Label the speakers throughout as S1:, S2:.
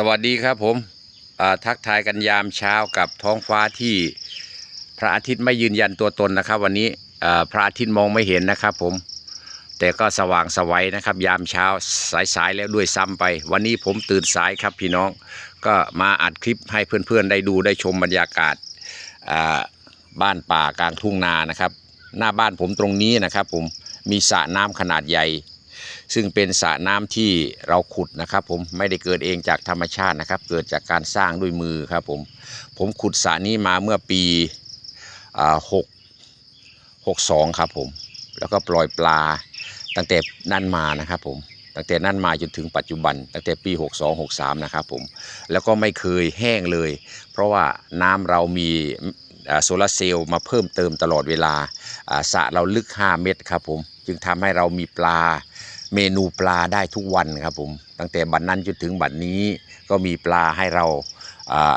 S1: สวัสดีครับผมทักทายกันยามเช้ากับท้องฟ้าที่พระอาทิตย์ไม่ยืนยันตัวตนนะครับ วันนี้พระอาทิตย์มองไม่เห็นนะครับผมแต่ก็สว่างสวัยนะครับ ยามเช้าสายๆแล้วด้วยซ้ำไป วันนี้ผมตื่นสายครับพี่น้องก็มาอัดคลิปให้เพื่อนๆ ได้ดูได้ชมบรรยากาศบ้านป่ากลางทุ่งนานะครับ หน้าบ้านผมตรงนี้นะครับ ผมมีสระน้ำขนาดใหญ่ ซึ่งเป็นสระน้ำที่เราขุดนะครับ ผมไม่ได้เกิดเองจากธรรมชาตินะครับ เกิดจากการสร้างด้วยมือครับผมผมขุดสระนี้มาเมื่อปีหกหกสองครับผมแล้วก็ปล่อยปลาตั้งแต่นั้นมานะครับผมตั้งแต่นั้นมาจนถึงปัจจุบัน ตั้งแต่ปี 62 63 นะครับผม แล้วก็ไม่เคยแห้งเลย เพราะว่าน้ำเรามีโซลาร์เซลล์มาเพิ่มเติมตลอดเวลาอ่าสระเราลึก 5 เมตรครับผม จึงทำให้เรามีปลาเมนูปลาได้ทุกวันครับผม ตั้งแต่บัดนนั้นจนถึงบัดนี้ก็มีปลาให้เราอ่า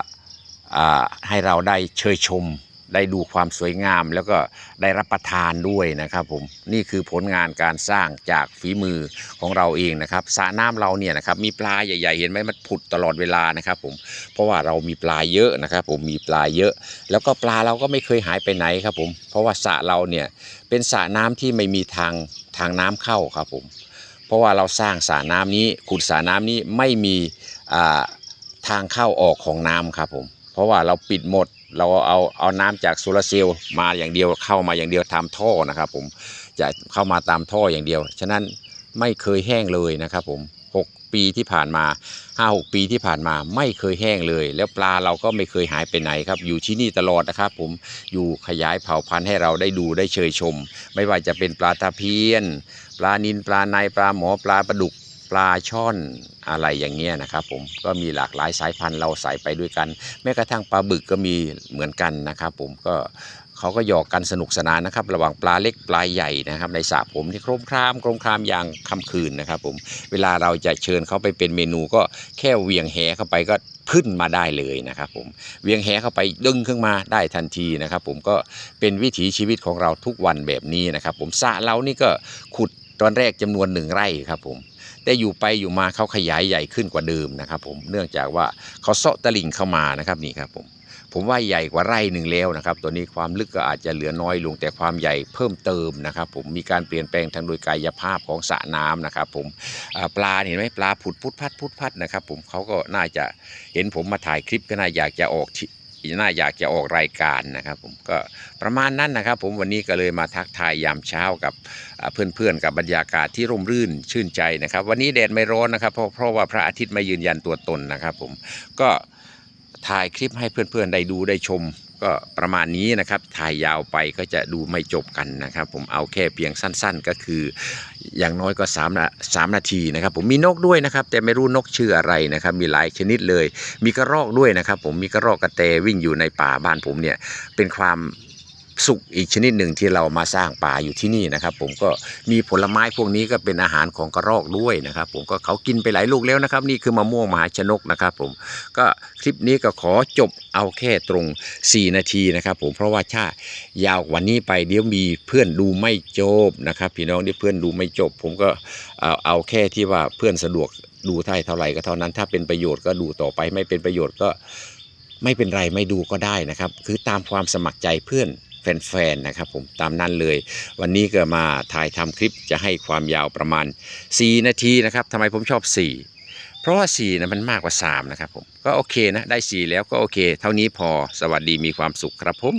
S1: อ่าให้เราได้เชยชม ได้ดูความสวยงามแล้วก็ได้รับประทานด้วยนะครับผมนี่คือผลงานการสร้างจากฝีมือของเราเองนะครับสระน้ำเราเนี่ยนะครับมีปลาใหญ่ๆ เห็นไหมมันผุดตลอดเวลานะครับผมเพราะว่าเรามีปลาเยอะนะครับ ผมมีปลาเยอะ แล้วก็ปลาเราก็ไม่เคยหายไปไหนครับผมเพราะว่าสระเราเนี่ยเป็นสระน้ำที่ไม่มีทางทางน้ำเข้าครับผมเพราะว่าเราสร้างสระน้ำนี้ขุดสระน้ำนี้ไม่มีทางเข้าออกของน้ำครับผมเพราะว่าเราปิดหมด เราเอาเอาน้ำจากโซลาร์เซลล์มาอย่างเดียวเข้ามาอย่างเดียวทำท่อนะครับผมจะเข้ามาตามท่ออย่างเดียว ฉะนั้นไม่เคยแห้งเลยนะครับผม 6 ปีที่ผ่านมา 5 6 ปีที่ผ่านมาไม่เคยแห้งเลย แล้วปลาเราก็ไม่เคยหายไปไหนครับ อยู่ที่นี่ตลอดนะครับผมอยู่ขยายเผ่าพันธุ์ให้เราได้ดูได้เชยชม ไม่ว่าจะเป็นปลาตะเพียน ปลานินปลาในปลาหมอปลาปลาดุก ปลาช่อนอะไรอย่างเงี้ยนะครับผมก็มีหลากหลายสายพันธุ์เราใส่ไปด้วยกัน แม้กระทั่งปลาบึกก็มีเหมือนกันนะครับ ผมก็เขาก็หยอกกันสนุกสนานนะครับ ระหว่างปลาเล็กปลาใหญ่นะครับ ในสระผมที่โครมครามโครมครามอย่างค่ำคืนนะครับผมเวลาเราจะเชิญเขาไปเป็นเมนูก็แค่เวียงแหเข้าไปก็ขึ้นมาได้เลยนะครับผมเวียงแหเข้าไปดึงขึ้นมาได้ทันทีนะครับ ผมก็เป็นวิถีชีวิตของเราทุกวันแบบนี้นะครับ ผมสระเรานี่ก็ขุด ตอนแรกจำนวนหนึ่งไร่ครับผมแต่อยู่ไปอยู่มาเขาขยายใหญ่ขึ้นกว่าเดิมนะครับผมเนื่องจากว่าเขาเซาะตลิ่งเข้ามานะครับนี่ครับผมผมว่าใหญ่กว่าไร่หนึ่งแล้วนะครับ ตัวนี้ความลึกก็อาจจะเหลือน้อยลงแต่ความใหญ่เพิ่มเติมนะครับ ผมมีการเปลี่ยนแปลงทางโดยกายภาพของสระน้ำนะครับ ผมปลาเห็นไหมปลาผุดพุดพัดพุดพัดนะครับ ผมเขาก็น่าจะเห็นผมมาถ่ายคลิปก็น่าอยากจะออกท น่าอยากจะออกรายการนะครับผมก็ประมาณนั้นนะครับ ผมวันนี้ก็เลยมาทักทายยามเช้ากับเพื่อนๆกับบรรยากาศที่ร่มรื่นชื่นใจนะครับ วันนี้แดดไม่ร้อนนะครับเพราะเพราะว่าพระอาทิตย์ไม่ยืนยันตัวตนนะครับ ผมก็ถ่ายคลิปให้เพื่อนๆได้ดูได้ชม ก็ประมาณนี้นะครับถ่ายยาวไปก็จะดูไม่จบกันนะครับ ผมเอาแค่เพียงสั้น ๆ ก็คือ อย่างน้อยก็3สามนาทีนะครับ ผมมีนกด้วยนะครับ แต่ไม่รู้นกชื่ออะไรนะครับ มีหลายชนิดเลย มีกระรอกด้วยนะครับ ผมมีกระรอกกระแตวิ่งอยู่ในป่าบ้านผมเนี่ยเป็นความ สุขอีกชนิดหนึ่งที่เรามาสร้างป่าอยู่ที่นี่นะครับ ผมก็มีผลไม้พวกนี้ก็เป็นอาหารของกระรอกด้วยนะครับ ผมก็เขากินไปหลายลูกแล้วนะครับ นี่คือมะม่วงมหาชนกนะครับ ผมก็คลิปนี้ก็ขอจบเอาแค่ตรง 4 นาทีนะครับ ผมเพราะว่าถ้ายาวกวันนี้ไปเดี๋ยวมีเพื่อนดูไม่จบนะครับพี่น้องเดี๋ยวเพื่อนดูไม่จบ ผมก็เอาเอาแค่ที่ว่าเพื่อนสะดวกดูเท่าเท่าไหร่ก็เท่านั้น ถ้าเป็นประโยชน์ก็ดูต่อไปไม่เป็นประโยชน์ก็ไม่เป็นไรไม่ดูก็ได้นะครับ คือตามความสมัครใจเพื่อน แฟนๆนะครับผมตามนั้นเลย วันนี้ก็มาถ่ายทำคลิปจะให้ความยาวประมาณ 4 นาทีนะครับทำไมผมชอบ 4 เพราะว่า4นะมันมากกว่า 3 นะครับผม ก็โอเคนะ ได้ 4 แล้วก็โอเค เท่านี้พอสวัสดีมีความสุขครับผม